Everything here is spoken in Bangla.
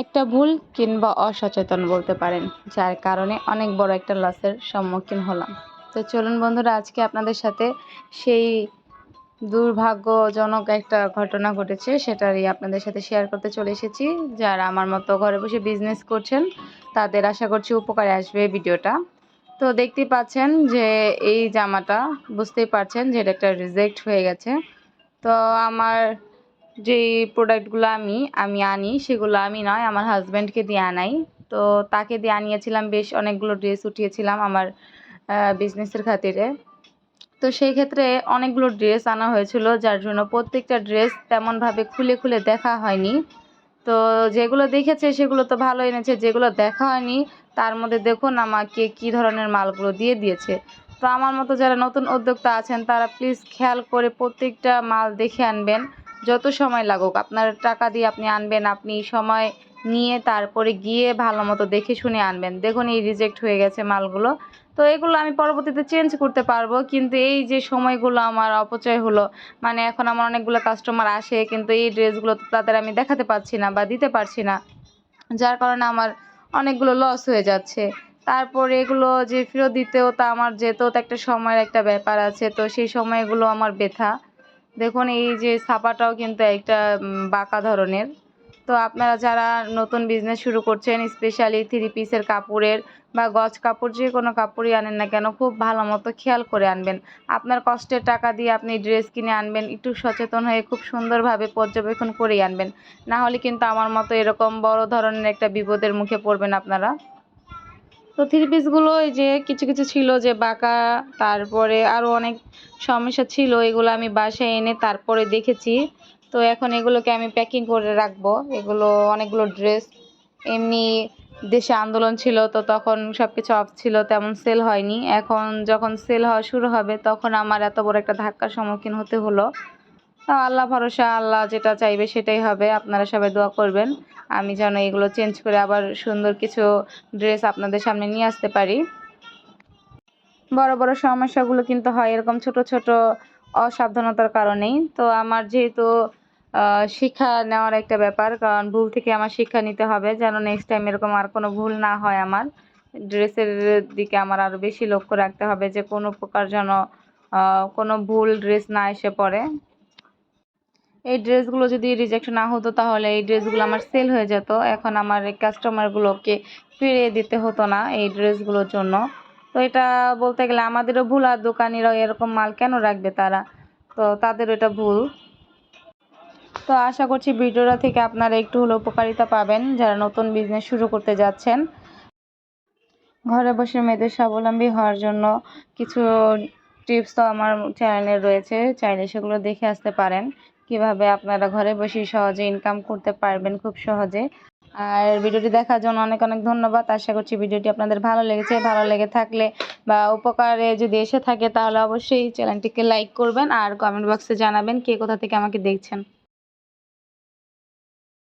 একটা ভুল কিংবা অসচেতন বলতে পারেন, যার কারণে অনেক বড় একটা লসের সম্মুখীন হলাম। তো চলুন বন্ধুরা, আজকে আপনাদের সাথে সেই দুর্ভাগ্যজনক একটা ঘটনা ঘটেছে, সেটারই আপনাদের সাথে শেয়ার করতে চলে এসেছি। যারা আমার মতো ঘরে বসে বিজনেস করছেন, তাদের আশা করছি উপকারে আসবে ভিডিওটা। তো দেখতেই পাচ্ছেন যে এই জামাটা, বুঝতেই পারছেন যে এটা একটা রিজেক্ট হয়ে গেছে। তো আমার যেই প্রোডাক্টগুলো আমি আমি আনি, সেগুলো আমি নয়, আমার হাজব্যান্ডকে দিয়ে আনাই। তো তাকে দিয়ে আনিয়েছিলাম, বেশ অনেকগুলো ড্রেস উঠিয়েছিলাম আমার বিজনেসের খাতিরে। তো সেই ক্ষেত্রে অনেকগুলো ড্রেস আনা হয়েছিল, যার জন্য প্রত্যেকটা ড্রেস তেমনভাবে খুলে খুলে দেখা হয়নি। তো যেগুলো দেখেছে, সেগুলো তো ভালো এনেছে, যেগুলো দেখা হয়নি, তার মধ্যে দেখুন আমাকে কি ধরনের মালগুলো দিয়ে দিয়েছে। তো আমার মতো যারা নতুন উদ্যোক্তা আছেন, তারা প্লিজ খেয়াল করে প্রত্যেকটা মাল দেখে আনবেন। যত সময় লাগুক, আপনার টাকা দিয়ে আপনি আনবেন, আপনি সময় নিয়ে তারপরে গিয়ে ভালো মতো দেখে শুনে আনবেন। দেখুন, এই রিজেক্ট হয়ে গেছে মালগুলো। তো এগুলো আমি পরবর্তীতে চেঞ্জ করতে পারব, কিন্তু এই যে সময়গুলো আমার অপচয় হলো মানে এখন আমার অনেকগুলো কাস্টমার আসে, কিন্তু এই ড্রেসগুলো তো তাদের আমি দেখাতে পারছি না বা দিতে পারছি না। যার কারণে আমার অনেকগুলো লস হয়ে যাচ্ছে। তারপরে এগুলো যে ফেরত দিতেও তা আমার যেতেও তো একটা সময়ের একটা ব্যাপার আছে, তো সেই সময়গুলো আমার ব্যথা দেখুন, এই যে ছাপাটাও কিন্তু একটা বাঁকা ধরনের। তো আপনারা যারা নতুন বিজনেস শুরু করছেন স্পেশালি থ্রি পিসের কাপড়ের বা গজ কাপড়, যে কোনো কাপড়ই আনেন না কেন, খুব ভালো মতো খেয়াল করে আনবেন। আপনার কষ্টের টাকা দিয়ে আপনি ড্রেস কিনে আনবেন, একটু সচেতন হয়ে খুব সুন্দরভাবে পর্যবেক্ষণ করেই আনবেন। না হলে কিন্তু আমার মতো এরকম বড় ধরনের একটা বিপদের মুখে পড়বেন আপনারা। তো থ্রি পিসগুলো এই যে কিছু কিছু ছিল যে বাঁকা, তারপরে আরও অনেক সমস্যা ছিল, এগুলো আমি বাসায় এনে তারপরে দেখেছি। তো এখন এগুলোকে আমি প্যাকিং করে রাখব। এগুলো অনেকগুলো ড্রেস এমনি দেশে আন্দোলন ছিল তো তখন সব কিছু অফ ছিল, তেমন সেল হয়নি। এখন যখন সেল হওয়া শুরু হবে, তখন আমার এত বড় একটা ধাক্কার সম্মুখীন হতে হলো। তা আল্লাহ ভরসা, আল্লাহ যেটা চাইবে সেটাই হবে। আপনারা সবাই দোয়া করবেন। আমি যেন এগুলো চেঞ্জ করে আবার সুন্দর কিছু ড্রেস আপনাদের সামনে নিয়ে আসতে পারি। বড় বড় সমস্যাগুলো কিন্তু হয় এরকম ছোট ছোট অসাবধানতার কারণেই। তো আমার যেহেতু শিক্ষা নেওয়ার একটা ব্যাপার, কারণ ভুল থেকে আমার শিক্ষা নিতে হবে, যেন নেক্সট টাইম এরকম আর কোনো ভুল না হয় আমার। ড্রেসের দিকে আমার আরও বেশি লক্ষ্য রাখতে হবে যে কোনো প্রকার যেন কোনো ভুল ড্রেস না এসে পড়ে। এই ড্রেসগুলো যদি রিজেক্ট না হতো তাহলে এই ড্রেসগুলো আমার সেল হয়ে যেত। এখন আমার এই কাস্টমারগুলোকে ফিরিয়ে দিতে হতো না এই ড্রেসগুলোর জন্য। তো এটা বলতে গেলে আমাদেরও ভুল আর দোকানিরাও এরকম মাল কেন রাখবে তারা? তো তাদের এটা ভুল। তো আশা করছি ভিডিওটা থেকে আপনারা একটু হলেও উপকারিতা পাবেন যারা নতুন বিজনেস শুরু করতে যাচ্ছেন। ঘরে বসে মেয়েদের স্বাবলম্বী হওয়ার জন্য কিছু টিপস তো আমার চ্যানেলে রয়েছে। চাইলে সেগুলো দেখে আসতে পারেন। কীভাবে আপনারা ঘরে বসে সহজে ইনকাম করতে পারবেন খুব সহজে। আর ভিডিওটি দেখার জন্য অনেক অনেক ধন্যবাদ। আশা করছি ভিডিওটি আপনাদের ভালো লেগেছে। ভালো লেগে থাকলে বা উপকারে যদি এসে থাকে তাহলে অবশ্যই চ্যানেলটিকে লাইক করবেন আর কমেন্ট বক্সে জানাবেন কে কোথা থেকে আমাকে দেখছেন।